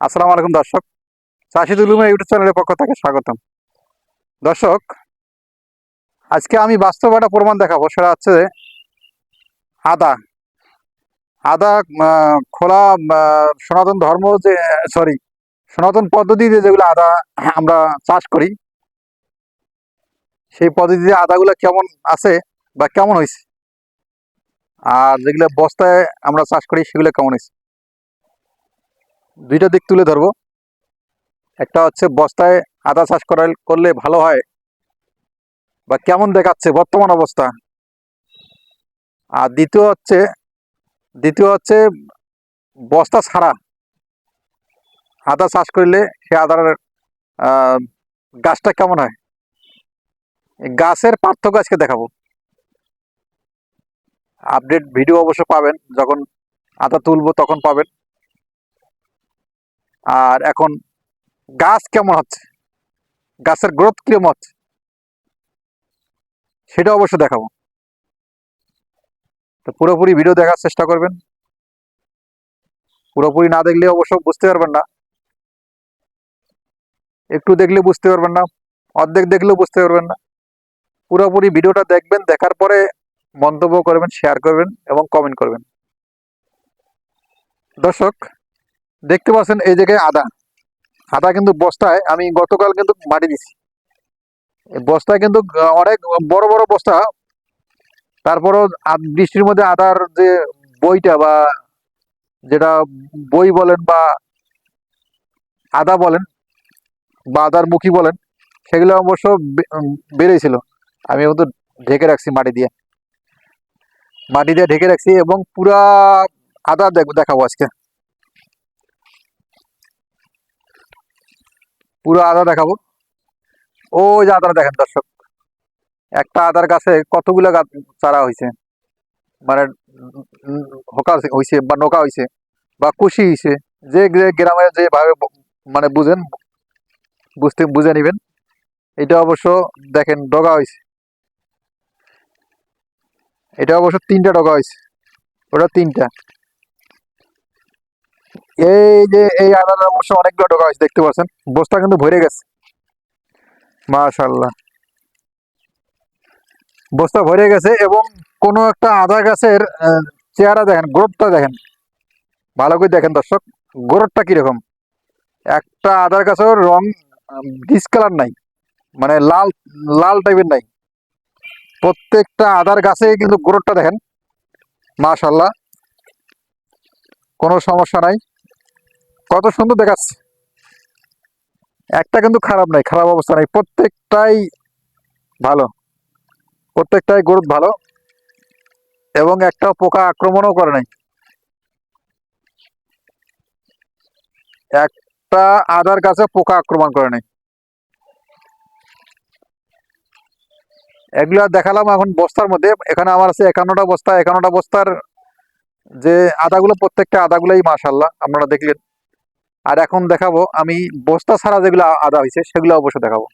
আসসালামু আলাইকুম দর্শক। চাষিদ উলুমা ইউটিউব চ্যানেলের পক্ষ থেকে স্বাগতম। দর্শক, আজকে আমি বাস্তব একটা প্রমাণ দেখাবো, সেটা হচ্ছে আদা। আদা খোলা সনাতন ধর্ম যে, সরি, সনাতন পদ্ধতিতে যেগুলো আদা আমরা চাষ করি, সেই পদ্ধতিতে আদাগুলো কেমন আছে বা কেমন হয়েছে? আর যেগুলো বস্তায় আমরা চাষ করি, সেগুলো কেমন হয়েছে? দুইটা দিক তুলে ধরবো। একটা হচ্ছে বস্তায় আদা চাষ করা করলে ভালো হয় বা কেমন দেখাচ্ছে বর্তমান অবস্থা। আর দ্বিতীয় হচ্ছে দ্বিতীয় হচ্ছে বস্তা ছাড়া আদা চাষ করলে সে আদার গাছটা কেমন হয়? গাছের পার্থক্য আজকে দেখাবো। আপডেট ভিডিও অবশ্য পাবেন, যখন আদা তুলবো তখন পাবেন। আর এখন গাছ কেমন হচ্ছে? গাছের গ্রোথ কীরকম হচ্ছে? সেটা অবশ্য দেখাবো। তো পুরোপুরি ভিডিও দেখার চেষ্টা করবেন। পুরোপুরি না দেখলে অবশ্য বুঝতে পারবেন না। একটু দেখলে বুঝতে পারবেন না, অর্ধেক দেখলেও বুঝতে পারবেন না। পুরোপুরি ভিডিওটা দেখবেন, দেখার পরে মন্তব্য করবেন শেয়ার করবেন এবং কমেন্ট করবেন। দর্শক দেখতে পাচ্ছেন এই জায়গায় আদা। আদা কিন্তু বস্তায়, আমি গতকাল কিন্তু মাটি দিছি বস্তায় কিন্তু অনেক বড় বড় বস্তা। তারপরও বৃষ্টির মধ্যে আদার যে বইটা বা যেটা বই বলেন বা আদা বলেন বা আদার মুখী বলেন, সেগুলো অবশ্য বেড়েছিল আমি কিন্তু ঢেকে রাখছি মাটি দিয়ে। মাটি দিয়ে ঢেকে রাখছি এবং পুরা আদা দেখ- দেখাবো আজকে। পুরো আদা দেখাবো। ওই যে আদাটা দেখেন দর্শক। একটা আদার গাছে কতগুলো গাছ চারা হয়েছে মানে হোকা হয়েছে বা নোকা হয়েছে বা কুশি হয়েছে যে গ্রামে যেভাবে মানে বুঝেন, বুঝতে, বুঝে নেবেন। এটা অবশ্য দেখেন ডগা হয়েছে এটা অবশ্য তিনটা ডগা হয়েছে ওটা তিনটা। এই যে, এই আদাটা অবশ্য অনেকগুলো ডগা হয়েছে দেখতে পাচ্ছেন? বস্তা কিন্তু ভরে গেছে। মাশাল্লাহ বস্তা ভরে গেছে এবং কোনো একটা আদা গাছের চেহারা দেখেন, গ্রোথটা দেখেন। ভালো করে দেখেন দর্শক, গ্রোথটা কীরকম? একটা আদার গাছের রং ডিসকালার নাই। মানে লাল লাল টাইপের নাই। প্রত্যেকটা আদার গাছে কিন্তু গ্রোথটা দেখেন। মাশাল্লাহ কোনো সমস্যা নাই। কত সুন্দর দেখাচ্ছে। একটা কিন্তু খারাপ নাই, খারাপ অবস্থা নাই, প্রত্যেকটাই ভালো, প্রত্যেকটাই গ্রোথ ভালো, এবং একটা পোকা আক্রমণও করে নাই। একটা আদার গাছে পোকা আক্রমণ করে নাই। এগুলা দেখালাম এখন বস্তার মধ্যে, এখানে আমার আছে একান্নটা বস্তা, একান্নটা বস্তার যে আদাগুলো, প্রত্যেকটা আদাগুলোই মাশাল্লাহ আপনারা দেখলেন। আর এখন দেখাবো আমি বস্তা ছাড়া যেগুলো আদা হয়েছে, সেগুলো অবশ্য দেখাবো।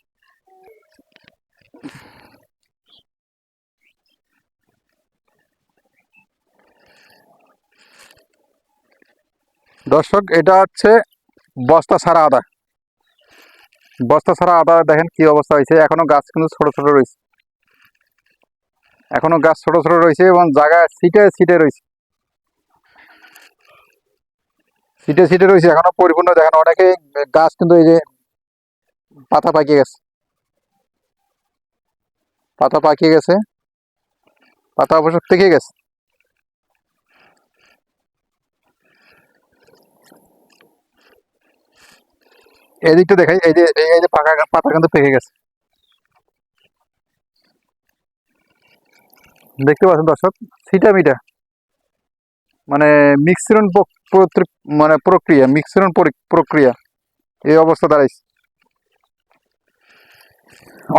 দর্শক, এটা হচ্ছে বস্তা ছাড়া আদা। বস্তা ছাড়া আদা, দেখেন কি অবস্থা হয়েছে। এখনও গাছ কিন্তু ছোট ছোট রয়েছে। এখনও গাছ ছোট ছোট রয়েছে এবং জায়গায় সিটে সিটে রয়েছে। সিটে সিটে রয়েছে এখনও, পরিপূর্ণ দেখেন। অনেকে গাছ কিন্তু এই যে পাতা পাকিয়ে গেছে। পাতা পাকিয়ে গেছে। পাতা অবশ্য পেকে গেছে। এদিকটা দেখাই, এই যে এই যে পাকা পাতা কিন্তু পেকে গেছে। দেখতে পাচ্ছেন দর্শক, সিটা মিটা। মানে মিক্সরণ মানে প্রক্রিয়া মিক্সরণ প্রক্রিয়া, এই অবস্থা দাঁড়াইছে।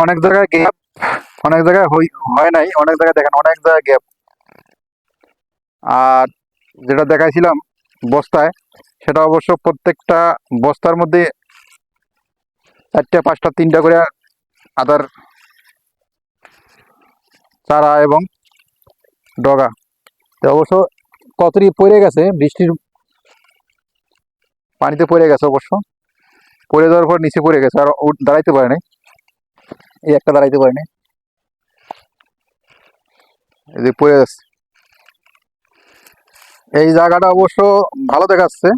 অনেক জায়গায় গ্যাপ, অনেক জায়গায় হয় নাই, অনেক জায়গায় দেখেন, অনেক জায়গায় গ্যাপ। আর যেটা দেখাইছিলাম বস্তায়, সেটা অবশ্য প্রত্যেকটা বস্তার মধ্যে চারটে, পাঁচটা, তিনটা করে আদার চারা এবং ডগা। তো অবশ্য কতরি পড়ে গেছে? বৃষ্টির পানিতে পড়ে গেছে অবশ্য। পড়ে যাওয়ার পর নিচে পড়ে গেছে, আর দাঁড়াইতে পারে নাই। এই একটা দাঁড়াইতে পারে নাই। এই যে পড়ে যাচ্ছে। এই জায়গাটা অবশ্য ভালো দেখাচ্ছে।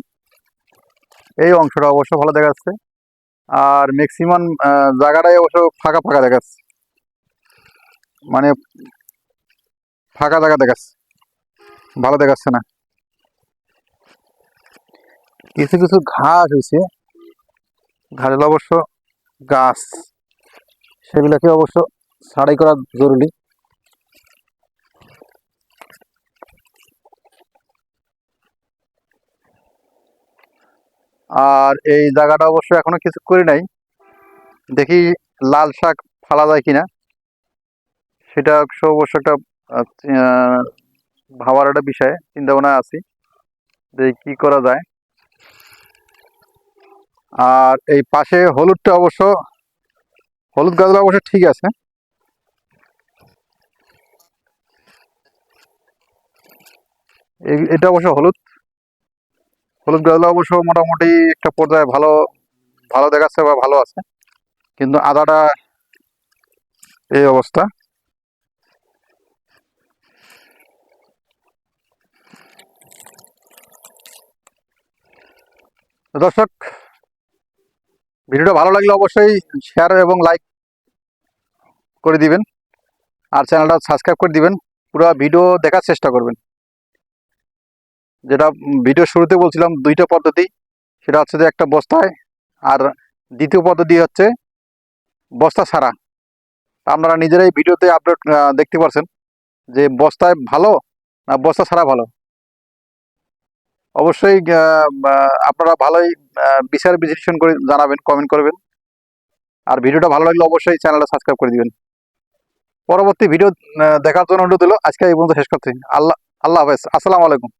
এই অংশটা অবশ্য ভালো দেখাচ্ছে। আর ম্যাক্সিমাম জায়গাটাই অবশ্য ফাঁকা ফাঁকা দেখাচ্ছে। মানে ফাঁকা জায়গা দেখাচ্ছে। ভালো দেখাচ্ছে না। কিছু কিছু ঘাস হয়েছে। ঘাসগুলো অবশ্য গাছ। সেগুলোকে অবশ্য ছাড়াই করা জরুরি। আর এই জায়গাটা অবশ্য এখনও কিছু করি নাই। দেখি লাল শাক ফালা যায় কিনা। সেটা অবশ্য একটা ভাবার একটা বিষয় চিন্তা ভাবনা আছি যে কি করা যায়। আর এই পাশে হলুদটা অবশ্য, হলুদ গাছগুলো অবশ্য ঠিক আছে। এটা অবশ্য হলুদ। হলুদ গাছগুলো অবশ্য মোটামুটি একটা পর্যায়ে ভালো ভালো দেখাচ্ছে বা ভালো আছে। কিন্তু আদাটা এই অবস্থা। দর্শক, ভিডিওটা ভালো লাগলে অবশ্যই শেয়ার এবং লাইক করে দিবেন। আর চ্যানেলটা সাবস্ক্রাইব করে দিবেন। পুরো ভিডিও দেখার চেষ্টা করবেন। যেটা ভিডিও শুরুতে বলছিলাম, দুইটা পদ্ধতি। সেটা হচ্ছে যে একটা বস্তায়, আর দ্বিতীয় পদ্ধতি হচ্ছে বস্তা ছাড়া। আপনারা নিজেরাই ভিডিওতে আপলোড দেখতে পারছেন যে বস্তায় ভালো না বস্তা ছাড়া ভালো? অবশ্যই আপনারা ভালোই বিচার বিশ্লেষণ করে জানাবেন কমেন্ট করবেন। আর ভিডিওটা ভালো লাগলে অবশ্যই চ্যানেলটা সাবস্ক্রাইব করে দিবেন। পরবর্তী ভিডিও দেখার জন্য অনুরোধ হলো আজকে এই পর্যন্ত শেষ করছি। আল্লাহ আল্লাহ হাফেজ। আসসালামু আলাইকুম।